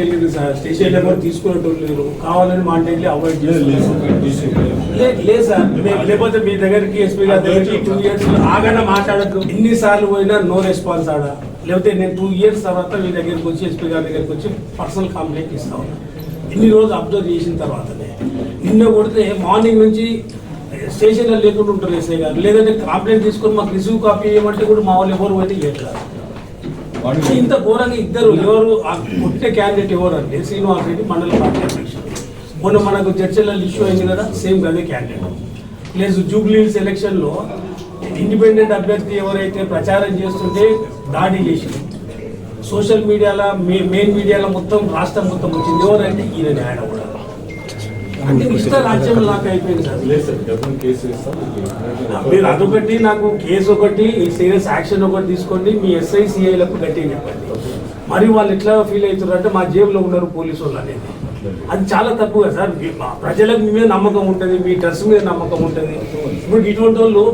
వెళ్ళింది sir. Station number తీసుకునేటోళ్ళు లేరు. కావాలని మా ఇంటికి అవాయిడ్ లే- లేదు సార్. లేకపోతే మీ దగ్గరికి ఎస్పీ గారి దగ్గరికి టూ ఇయర్స్ ఆగానే మాట్లాడద్దు. ఎన్నిసార్లు పోయినా నో రెస్పాన్స్ ఆడ. లేకపోతే నేను టూ ఇయర్స్ తర్వాత మీ దగ్గరికి వచ్చి ఎస్పీ గారి దగ్గరికి వచ్చి పర్సనల్ కంప్లైంట్ ఇస్తా ఉన్నా. ఇన్ని రోజులు అబ్జర్వ్ చేసిన తర్వాతనే. నిన్న కొడితే మార్నింగ్ నుంచి స్టేషన్లో లేకుండా ఉంటారు ఎస్ఐ గారు. లేదంటే కంప్లైంట్ తీసుకొని మాకు రిసీవ్ కాపీ ఇవ్వమంటే కూడా మా వాళ్ళు ఎవరు అయితే ఇంత ఘోరంగా ఇద్దరు ఎవరు ఆ కొట్టే క్యాండిడేట్ ఎవరు అంటే శ్రీనివాస్ రెడ్డి మండల పార్టీ అధ్యక్షుడు. మొన్న మనకు చర్చలలో ఇష్యూ అయింది కదా సేమ్ అదే క్యాండిడేట్ ప్లస్ జూబ్లీస్ ఎలక్షన్లో ఇండిపెండెంట్ అభ్యర్థి ఎవరైతే ప్రచారం చేస్తుంటే దాడి చేసి సోషల్ మీడియాలో మెయిన్ మీడియాలో మొత్తం రాష్ట్రం మొత్తం వచ్చింది. ఎవరంటే ఈయన ఆయన కూడా. మీరు అదొకటి నాకు కేసు ఒకటి సీరియస్ యాక్షన్ ఒకటి తీసుకోండి మీ ఎస్ఐ సిఐలకు గట్టిగా చెప్పండి. మరి వాళ్ళు ఎట్లా ఫీల్ అవుతారు అంటే మా జేబులో ఉన్నారు పోలీసు వాళ్ళు అనేది. అది చాలా తక్కువ కదా సార్. ప్రజలకు మీ మీద నమ్మకం ఉంటుంది మీ డ్రెస్ మీద నమ్మకం ఉంటుంది. ఇప్పుడు ఇటువంటి వాళ్ళు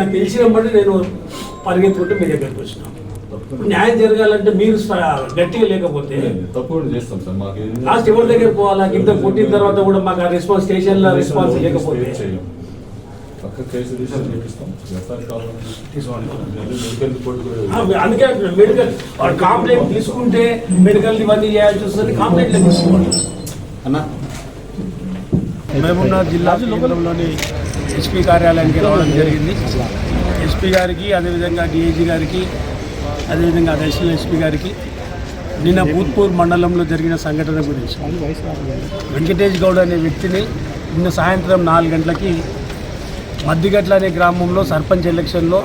నాకు తెలిసిన బట్టి నేను పరిగెత్తుకుంటే మీ దగ్గరికి వచ్చిన. న్యాయం జరగాలంటే మీరు గట్టిగా లేకపోతే తప్పకుండా చేస్తాం సార్ మాకు లాస్ట్ ఎవరి దగ్గర పోవాలా? ఇంత కొట్టిన తర్వాత కూడా మాకు ఆ రెస్పాన్స్ స్టేషన్లో రెస్పాన్స్ లేకపోతే అందుకే మెడికల్ వాడు కాంప్లైంట్ తీసుకుంటే మెడికల్ ఇవన్నీ చేయాల్సి వస్తుంది కాంప్లైంట్ తీసుకోవాలి మహబూబ్నగర్ జిల్లా కేంద్రంలోని ఎస్పీ కార్యాలయానికి రావడం జరిగింది. ఎస్పీ గారికి అదేవిధంగా డిఐజీ గారికి అదేవిధంగా అడిషనల్ ఎస్పీ గారికి నిన్న భూత్పూర్ మండలంలో జరిగిన సంఘటన గురించి. వెంకటేష్ గౌడ్ అనే వ్యక్తిని నిన్న సాయంత్రం నాలుగు గంటలకి మద్దిగట్ల అనే గ్రామంలో సర్పంచ్ ఎలక్షన్లో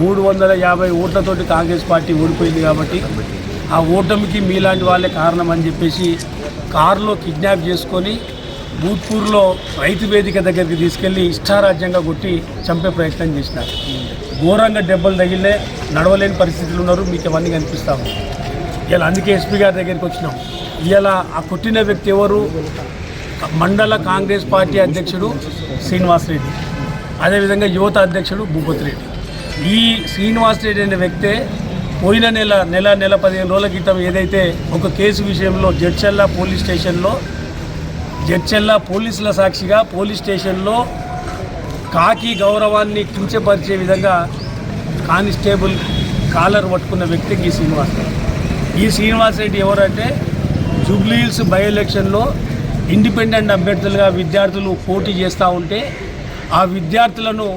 మూడు వందల యాభై ఓట్లతోటి కాంగ్రెస్ పార్టీ ఓడిపోయింది కాబట్టి ఆ ఓటమికి మీలాంటి వాళ్ళే కారణం అని చెప్పేసి కారులో కిడ్నాప్ చేసుకొని భూత్పూర్లో రైతు వేదిక దగ్గరికి తీసుకెళ్ళి ఇష్టారాజ్యంగా కొట్టి చంపే ప్రయత్నం చేసినారు. ఘోరంగా దెబ్బలు తగిలినే నడవలేని పరిస్థితులు ఉన్నారు. మీకు ఇవన్నీ కనిపిస్తాము. ఇలా అందుకే ఎస్పీ గారి దగ్గరికి వచ్చినాం. ఇలా ఆ కొట్టిన వ్యక్తి ఎవరు? మండల కాంగ్రెస్ పార్టీ అధ్యక్షుడు శ్రీనివాసరెడ్డి అదేవిధంగా యువత అధ్యక్షుడు భూపతి రెడ్డి. ఈ శ్రీనివాసరెడ్డి అనే వ్యక్తే పోయిన నెల నెల నెల పదిహేను రోజుల క్రితం ఏదైతే ఒక కేసు విషయంలో జడ్చెల్లా పోలీస్ స్టేషన్లో జడ్చెల్లా పోలీసుల సాక్షిగా పోలీస్ స్టేషన్లో కాకి గౌరవాన్ని కించపరిచే విధంగా కానిస్టేబుల్ కాలర్ పట్టుకున్న వ్యక్తికి ఈ శ్రీనివాస్ రెడ్డి. ఈ శ్రీనివాస్ రెడ్డి ఎవరంటే జూబ్లీహిల్స్ బై ఎలక్షన్లో ఇండిపెండెంట్ అభ్యర్థులుగా విద్యార్థులు పోటీ చేస్తూ ఉంటే ఆ విద్యార్థులను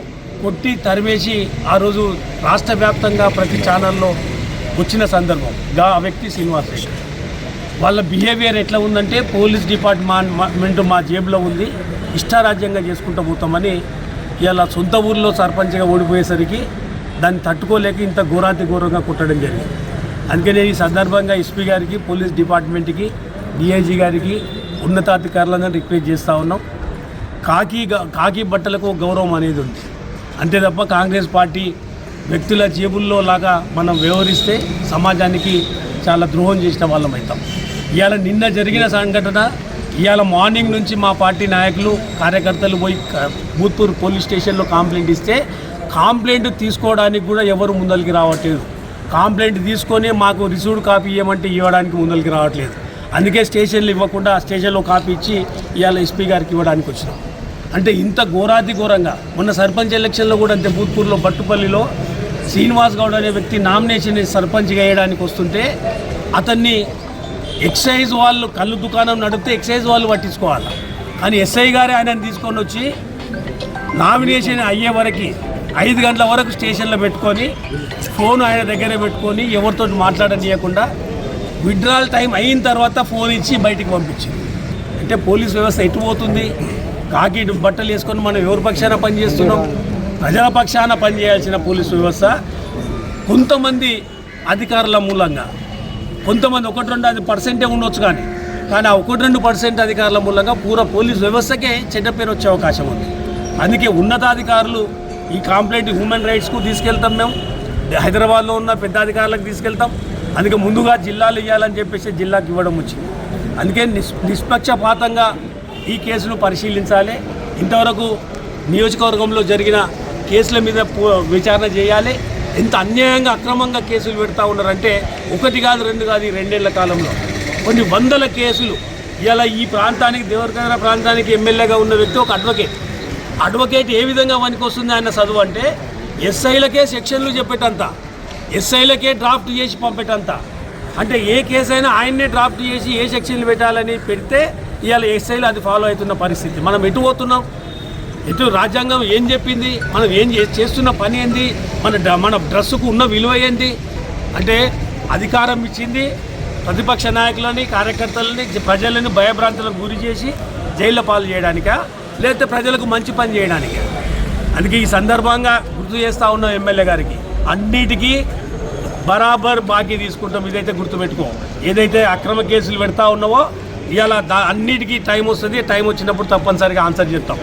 కొట్టి తరిమేసి ఆ రోజు రాష్ట్ర వ్యాప్తంగా ప్రతి ఛానల్లో వచ్చిన సందర్భం. గా ఆ వ్యక్తి శ్రీనివాస్ రెడ్డి. వాళ్ళ బిహేవియర్ ఎట్లా ఉందంటే పోలీస్ డిపార్ట్మెంట్ మా జేబులో ఉంది ఇష్టారాజ్యంగా చేసుకుంటూ పోతామని ఇలా సొంత ఊర్లో సర్పంచ్గా ఓడిపోయేసరికి దాన్ని తట్టుకోలేక ఇంత ఘోరాతి ఘోరంగా కుట్టడం జరిగింది. అందుకే నేను ఈ సందర్భంగా ఎస్పీ గారికి పోలీస్ డిపార్ట్మెంట్కి డిఐజీ గారికి ఉన్నతాధికారులను రిక్వెస్ట్ చేస్తూ ఉన్నాం. కాకి కాకి బట్టలకు గౌరవం అనేది ఉంది. అంతే తప్ప కాంగ్రెస్ పార్టీ వ్యక్తుల జేబుల్లో లాగా మనం వ్యవహరిస్తే సమాజానికి చాలా ద్రోహం చేసిన వాళ్ళం అవుతాం. ఇవాళ నిన్న జరిగిన సంఘటన ఇవాళ మార్నింగ్ నుంచి మా పార్టీ నాయకులు కార్యకర్తలు పోయి భూత్పూర్ పోలీస్ స్టేషన్లో కంప్లైంట్ ఇస్తే కాంప్లైంట్ తీసుకోవడానికి కూడా ఎవరు ముందరికి రావట్లేదు. కాంప్లైంట్ తీసుకొని మాకు రిసీవ్డ్ కాపీ ఇవ్వమంటే ఇవ్వడానికి ముందరికి రావట్లేదు. అందుకే స్టేషన్లు ఇవ్వకుండా స్టేషన్లో కాపీ ఇచ్చి ఇవాళ ఎస్పీ గారికి ఇవ్వడానికి వచ్చినాం. అంటే ఇంత ఘోరాతి ఘోరంగా. మొన్న సర్పంచ్ ఎలక్షన్లో కూడా అంతే భూత్పూర్లో బట్టుపల్లిలో శ్రీనివాస్ గౌడ్ అనే వ్యక్తి నామినేషన్ సర్పంచ్గా వేయడానికి వస్తుంటే అతన్ని ఎక్సైజ్ వాళ్ళు కళ్ళు దుకాణం నడిపితే ఎక్సైజ్ వాళ్ళు పట్టించుకోవాలి? కానీ ఎస్ఐ గారే ఆయనను తీసుకొని వచ్చి నామినేషన్ అయ్యే వరకు ఐదు గంటల వరకు స్టేషన్లో పెట్టుకొని ఫోన్ ఆయన దగ్గర పెట్టుకొని ఎవరితో మాట్లాడనీయకుండా విడ్రాల్ టైం అయిన తర్వాత ఫోన్ ఇచ్చి బయటికి పంపించింది. అంటే పోలీస్ వ్యవస్థ ఎటు పోతుంది? కాకి బట్టలు వేసుకొని మనం ఎవరి పక్షాన పనిచేస్తున్నాం ప్రజల పక్షాన పనిచేయాల్సిన పోలీస్ వ్యవస్థ కొంతమంది అధికారుల మూలంగా కొంతమంది ఒకటి రెండు అది పర్సెంటే ఉండొచ్చు కానీ కానీ ఆ ఒకటి రెండు పర్సెంట్ అధికారుల మూలంగా పూర్వ పోలీస్ వ్యవస్థకే చెడ్డ పేరు వచ్చే అవకాశం ఉంది. అందుకే ఉన్నతాధికారులు ఈ కాంప్లైంట్ హ్యూమన్ రైట్స్కు తీసుకెళ్తాం మేము. హైదరాబాద్లో ఉన్న పెద్ద అధికారులకు తీసుకెళ్తాం. అందుకే ముందుగా జిల్లాలు ఇవ్వాలని చెప్పేసి జిల్లాకి ఇవ్వడం వచ్చింది. అందుకే నిస్ నిష్పక్షపాతంగా ఈ కేసును పరిశీలించాలి. ఇంతవరకు నియోజకవర్గంలో జరిగిన కేసుల మీద విచారణ చేయాలి. ఎంత అన్యాయంగా అక్రమంగా కేసులు పెడతా ఉన్నారంటే ఒకటి కాదు రెండు కాదు ఈ రెండేళ్ళ కాలంలో. కొన్ని వందల కేసులు. ఇలా ఈ ప్రాంతానికి దేవరకర ప్రాంతానికి ఎమ్మెల్యేగా ఉన్న వ్యక్తి ఒక అడ్వకేట్ అడ్వకేట్ ఏ విధంగా పనికి వస్తుంది ఆయన చదువు అంటే ఎస్ఐలకే సెక్షన్లు చెప్పేటంత. ఎస్ఐలకే డ్రాఫ్ట్ చేసి పంపేటంత. అంటే ఏ కేసు అయినా ఆయన్నే డ్రాఫ్ట్ చేసి ఏ సెక్షన్లు పెట్టాలని పెడితే ఇవాళ ఎస్ఐలు అది ఫాలో అవుతున్న పరిస్థితి. మనం ఎటు పోతున్నాం? ఇటు రాజ్యాంగం ఏం చెప్పింది? మనం ఏం చే- చేస్తున్న పని ఏంది? మన మన డ్రెస్సుకు ఉన్న విలువ ఏంది? అంటే అధికారం ఇచ్చింది ప్రతిపక్ష నాయకులని కార్యకర్తలని ప్రజలను భయభ్రాంతులకు గురి చేసి జైల్లో పాలు చేయడానికా? లేకపోతే ప్రజలకు మంచి పని చేయడానికా? అందుకే ఈ సందర్భంగా గుర్తు చేస్తూ ఉన్నాం ఎమ్మెల్యే గారికి అన్నిటికీ బరాబర్ బాకీ తీసుకుంటాం. ఇదైతే గుర్తుపెట్టుకో. ఏదైతే అక్రమ కేసులు పెడతా ఉన్నావో ఇవాళ దా అన్నిటికీ టైం వస్తుంది. టైం వచ్చినప్పుడు తప్పనిసరిగా ఆన్సర్ చెప్తాం.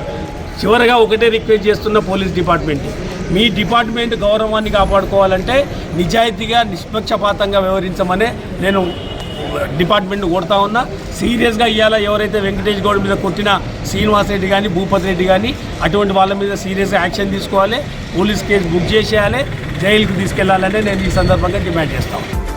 చివరగా ఒకటే రిక్వెస్ట్ చేస్తున్న పోలీస్ డిపార్ట్మెంట్. మీ డిపార్ట్మెంట్ గౌరవాన్ని కాపాడుకోవాలంటే నిజాయితీగా నిష్పక్షపాతంగా వ్యవహరించమనే నేను డిపార్ట్మెంట్ కొడతా ఉన్నా. సీరియస్గా ఇవాళ ఎవరైతే వెంకటేష్ గౌడ్ మీద కొట్టిన శ్రీనివాస్ రెడ్డి కానీ భూపతి రెడ్డి కానీ అటువంటి వాళ్ళ మీద సీరియస్గా యాక్షన్ తీసుకోవాలి. పోలీస్ కేసు బుక్ చేసేయాలి. జైలుకి తీసుకెళ్ళాలని నేను ఈ సందర్భంగా డిమాండ్ చేస్తాను